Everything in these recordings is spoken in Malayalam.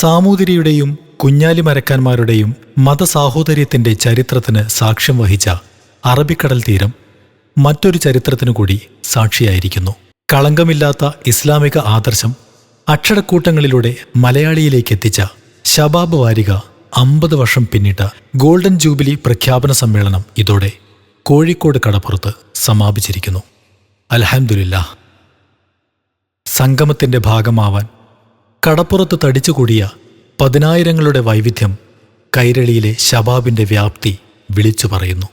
സാമൂതിരിയുടെയും കുഞ്ഞാലി മരക്കാന്മാരുടെയും മതസാഹോദര്യത്തിന്റെ ചരിത്രത്തിന് സാക്ഷ്യം വഹിച്ച അറബിക്കടൽ തീരം മറ്റൊരു ചരിത്രത്തിനു കൂടി സാക്ഷിയായിരിക്കുന്നു. കളങ്കമില്ലാത്ത ഇസ്ലാമിക ആദർശം അക്ഷരക്കൂട്ടങ്ങളിലൂടെ മലയാളിയിലേക്ക് എത്തിച്ച ശബാബ് വാരിക അമ്പത് വർഷം പിന്നിട്ട ഗോൾഡൻ ജൂബിലി പ്രഖ്യാപന സമ്മേളനം ഇതോടെ കോഴിക്കോട് കടപ്പുറത്ത് സമാപിച്ചിരിക്കുന്നു. അൽഹംദുലില്ലാ സംഗമത്തിന്റെ ഭാഗമാവാൻ കടപ്പുറത്ത് തടിച്ചുകൂടിയ പതിനായിരങ്ങളുടെ വൈവിധ്യം കൈരളിയിലെ ശബാബിന്റെ വ്യാപ്തി വിളിച്ചു പറയുന്നു.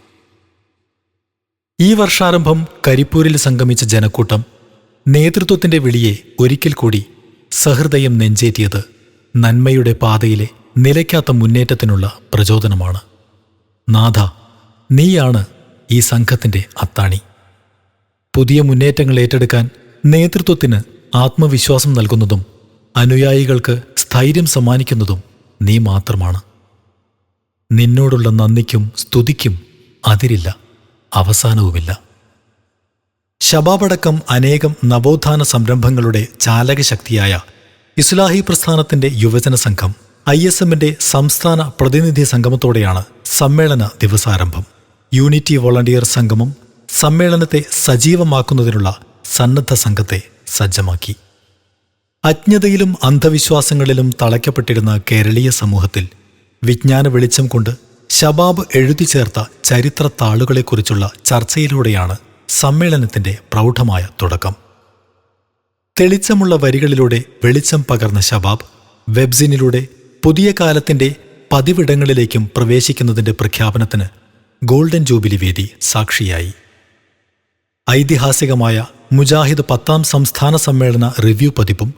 ഈ വർഷാരംഭം കരിപ്പൂരിൽ സംഗമിച്ച ജനക്കൂട്ടം നേതൃത്വത്തിന്റെ വിളിയെ ഒരിക്കൽ കൂടി സഹൃദയം നെഞ്ചേറ്റിയത് നന്മയുടെ പാതയിലെ നിലയ്ക്കാത്ത മുന്നേറ്റത്തിനുള്ള പ്രചോദനമാണ്. നാഥ നീയാണ് ഈ സംഘത്തിന്റെ അത്താണി. പുതിയ മുന്നേറ്റങ്ങൾ ഏറ്റെടുക്കാൻ നേതൃത്വത്തിന് ആത്മവിശ്വാസം നൽകുന്നതും അനുയായികൾക്ക് സ്ഥൈര്യം സമ്മാനിക്കുന്നതും നീ മാത്രമാണ്. നിന്നോടുള്ള നന്ദിക്കും സ്തുതിക്കും അതിരില്ല അവസാനവുമില്ല. ശബാബടക്കം അനേകം നവോത്ഥാന സംരംഭങ്ങളുടെ ചാലകശക്തിയായ ഇസ്ലാഹി പ്രസ്ഥാനത്തിന്റെ യുവജന സംഘം ഐ എസ് എമ്മിന്റെ സംസ്ഥാന പ്രതിനിധി സംഗമത്തോടെയാണ് സമ്മേളന ദിവസാരംഭം. യൂണിറ്റി വോളണ്ടിയർ സംഗമം സമ്മേളനത്തെ സജീവമാക്കുന്നതിനുള്ള സന്നദ്ധ സംഘത്തെ സജ്ജമാക്കി. അജ്ഞതയിലും അന്ധവിശ്വാസങ്ങളിലും തളയ്ക്കപ്പെട്ടിരുന്ന കേരളീയ സമൂഹത്തിൽ വിജ്ഞാന വെളിച്ചം കൊണ്ട് ശബാബ് എഴുതി ചേർത്ത ചരിത്ര താളുകളെക്കുറിച്ചുള്ള ചർച്ചയിലൂടെയാണ് സമ്മേളനത്തിന്റെ പ്രൗഢമായ തുടക്കം. തെളിച്ചമുള്ള വരികളിലൂടെ വെളിച്ചം പകർന്ന ശബാബ് വെബ്സിനിലൂടെ പുതിയ കാലത്തിന്റെ പതിവിടങ്ങളിലേക്കും പ്രവേശിക്കുന്നതിന്റെ പ്രഖ്യാപനത്തിന് ഗോൾഡൻ ജൂബിലി വേദി സാക്ഷിയായി. ഐതിഹാസികമായ മുജാഹിദ് പത്താം സംസ്ഥാന സമ്മേളന റിവ്യൂ പതിപ്പും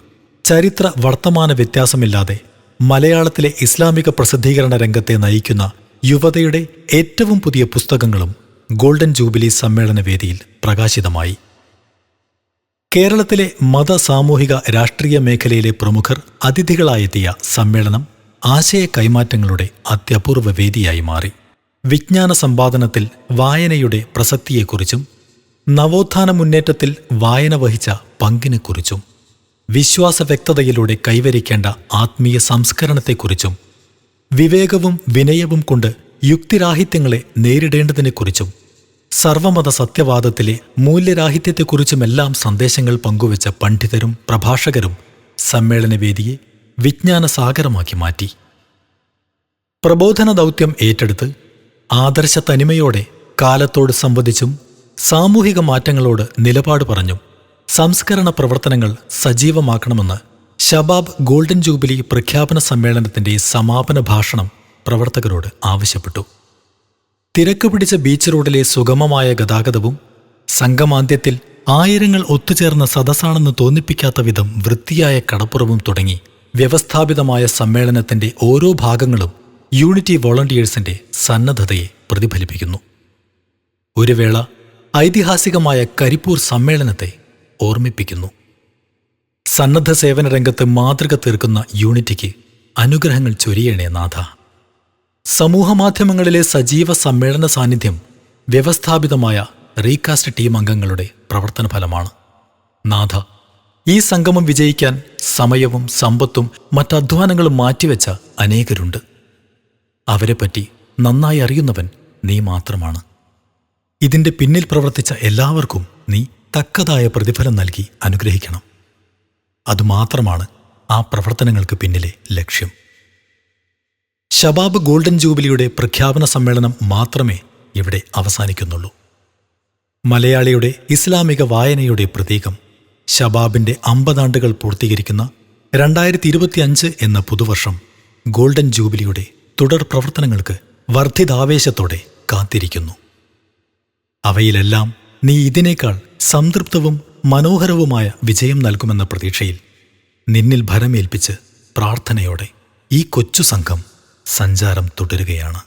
ചരിത്ര വർത്തമാന വ്യത്യാസമില്ലാതെ മലയാളത്തിലെ ഇസ്ലാമിക പ്രസിദ്ധീകരണ രംഗത്തെ നയിക്കുന്ന യുവതയുടെ ഏറ്റവും പുതിയ പുസ്തകങ്ങളും ഗോൾഡൻ ജൂബിലി സമ്മേളന വേദിയിൽ പ്രകാശിതമായി. കേരളത്തിലെ മത സാമൂഹിക രാഷ്ട്രീയ മേഖലയിലെ പ്രമുഖർ അതിഥികളായെത്തിയ സമ്മേളനം ആശയ കൈമാറ്റങ്ങളുടെ അത്യപൂർവ വേദിയായി മാറി. വിജ്ഞാന സമ്പാദനത്തിൽ വായനയുടെ പ്രസക്തിയെക്കുറിച്ചും നവോത്ഥാന മുന്നേറ്റത്തിൽ വായന വഹിച്ച പങ്കിനെക്കുറിച്ചും വിശ്വാസ വ്യക്തതയിലൂടെ കൈവരിക്കേണ്ട ആത്മീയ സംസ്കരണത്തെക്കുറിച്ചും വിവേകവും വിനയവും കൊണ്ട് യുക്തിരാഹിത്യങ്ങളെ നേരിടേണ്ടതിനെക്കുറിച്ചും സർവമത സത്യവാദത്തിലെ മൂല്യരാഹിത്യത്തെക്കുറിച്ചുമെല്ലാം സന്ദേശങ്ങൾ പങ്കുവച്ച പണ്ഡിതരും പ്രഭാഷകരും സമ്മേളനവേദിയെ വിജ്ഞാനസാഗരമാക്കി മാറ്റി. പ്രബോധന ദൗത്യം ഏറ്റെടുത്ത് ആദർശ തനിമയോടെ കാലത്തോട് സംവദിച്ചും സാമൂഹിക മാറ്റങ്ങളോട് നിലപാട് പറഞ്ഞും സംസ്കരണ പ്രവർത്തനങ്ങൾ സജീവമാക്കണമെന്ന് ഷബാബ് ഗോൾഡൻ ജൂബിലി പ്രഖ്യാപന സമ്മേളനത്തിന്റെ സമാപന ഭാഷണം പ്രവർത്തകരോട് ആവശ്യപ്പെട്ടു. തിരക്ക് പിടിച്ച ബീച്ച് റോഡിലെ സുഗമമായ ഗതാഗതവും സംഗമാന്ത്യത്തിൽ ആയിരങ്ങൾ ഒത്തുചേർന്ന സദസ്സാണെന്ന് തോന്നിപ്പിക്കാത്ത വിധം വൃത്തിയായ കടപ്പുറവും തുടങ്ങി വ്യവസ്ഥാപിതമായ സമ്മേളനത്തിന്റെ ഓരോ ഭാഗങ്ങളും യൂണിറ്റി വോളണ്ടിയേഴ്സിന്റെ സന്നദ്ധതയെ പ്രതിഫലിപ്പിക്കുന്നു. ഒരു വേള ഐതിഹാസികമായ കരിപ്പൂർ സമ്മേളനത്തെ ഓർമ്മിപ്പിക്കുന്നു. സന്നദ്ധ സേവന രംഗത്ത് മാതൃക തീർക്കുന്ന യൂണിറ്റിക്ക് അനുഗ്രഹങ്ങൾ ചൊരിയണേ നാഥ. സമൂഹമാധ്യമങ്ങളിലെ സജീവ സമ്മേളന സാന്നിധ്യം വ്യവസ്ഥാപിതമായ റീകാസ്റ്റ് ടീം അംഗങ്ങളുടെ പ്രവർത്തന ഫലമാണ്. നാഥ ഈ സംഗമം വിജയിക്കാൻ സമയവും സമ്പത്തും മറ്റധ്വാനങ്ങളും മാറ്റിവെച്ച അനേകരുണ്ട്. അവരെപ്പറ്റി നന്നായി അറിയുന്നവൻ നീ മാത്രമാണ്. ഇതിന്റെ പിന്നിൽ പ്രവർത്തിച്ച എല്ലാവർക്കും നീ തക്കതായ പ്രതിഫലം നൽകി അനുഗ്രഹിക്കണം. അതുമാത്രമാണ് ആ പ്രവർത്തനങ്ങൾക്ക് പിന്നിലെ ലക്ഷ്യം. ഷബാബ് ഗോൾഡൻ ജൂബിലിയുടെ പ്രഖ്യാപന സമ്മേളനം മാത്രമേ ഇവിടെ അവസാനിക്കുന്നുള്ളൂ. മലയാളിയുടെ ഇസ്ലാമിക വായനയുടെ പ്രതീകം ഷബാബിന്റെ അമ്പതാണ്ടുകൾ പൂർത്തീകരിക്കുന്ന രണ്ടായിരത്തി ഇരുപത്തിയഞ്ച് എന്ന പുതുവർഷം ഗോൾഡൻ ജൂബിലിയുടെ തുടർ പ്രവർത്തനങ്ങൾക്ക് വർദ്ധിതാവേശത്തോടെ കാത്തിരിക്കുന്നു. അവയിലെല്ലാം നീ ഇതിനേക്കാൾ സംതൃപ്തവും മനോഹരവുമായ വിജയം നൽകുമെന്ന പ്രതീക്ഷയിൽ നിന്നിൽ ഭരമേൽപ്പിച്ച് പ്രാർത്ഥനയോടെ ഈ കൊച്ചു സംഘം സഞ്ചാരം തുടരുകയാണ്.